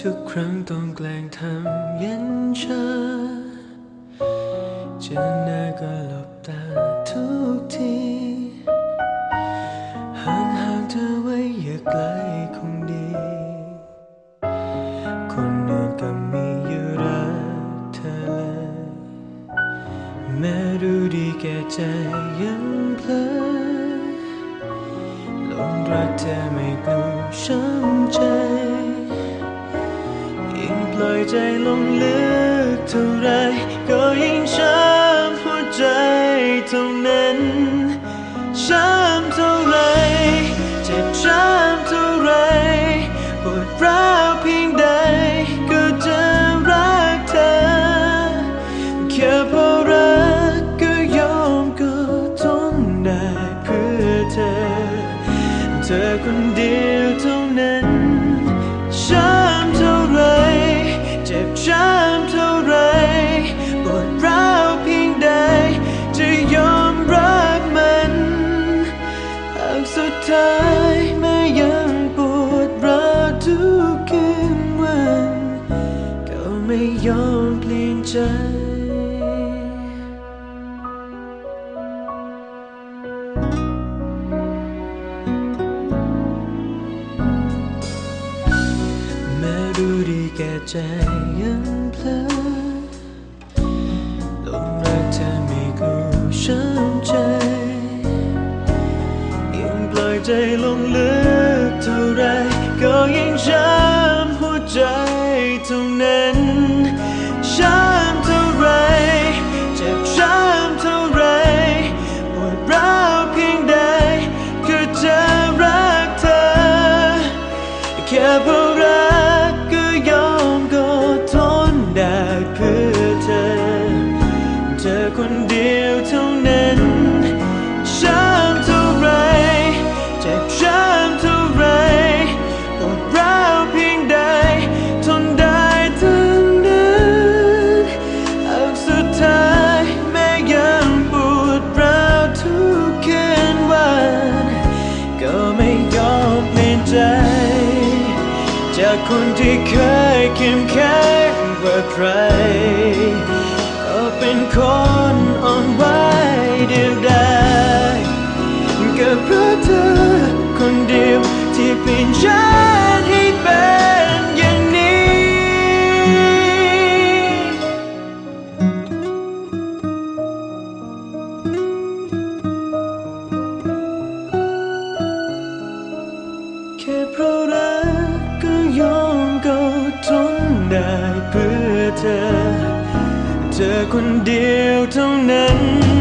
ทุกครั้งต้องแกล้งทำเย็นชาเจอหน้าก็หลบตาทุกทีห่างห่างๆเธอไว้อย่าไกลคงดี คนอื่นก็มีอยู่รักเธอเลยแม้รู้ดีแก่ใจยังเพลอหลงรักเธอไม่กลัวช้ำใจ ปล่อยใจลงลึกเท่าไรก็ยิ่งช้ำหัวใจเท่านั้นช้ำเท่าไรเจ็บช้ำเท่าไรปวดร้าวเพียงใดก็จะรักเธอแค่เพราะรักก็ยอมก็ทนได้เพื่อเธอ เธอคนเดียว สุดท้ายแม้ยังปวดร้าวทุกคืนวันก็ไม่ยอมเปลี่ยนใจแม้รู้ดีแก่ใจยัง ใจลงลึกเท่าไรก็ยังช้ำหัวใจเท่านั้นช้ำเท่าไรเจ็บช้ำเท่าไรปวดร้าวเพียงใดก็จะรักเธอแค่ คนที่เคยเข้มแข็งกว่าใครก็เป็นคนอ่อนไหวเดียวดายก็เพราะเธอคนเดียวที่เป็นฉันใจ เธอ เธอคนเดียวเท่านั้น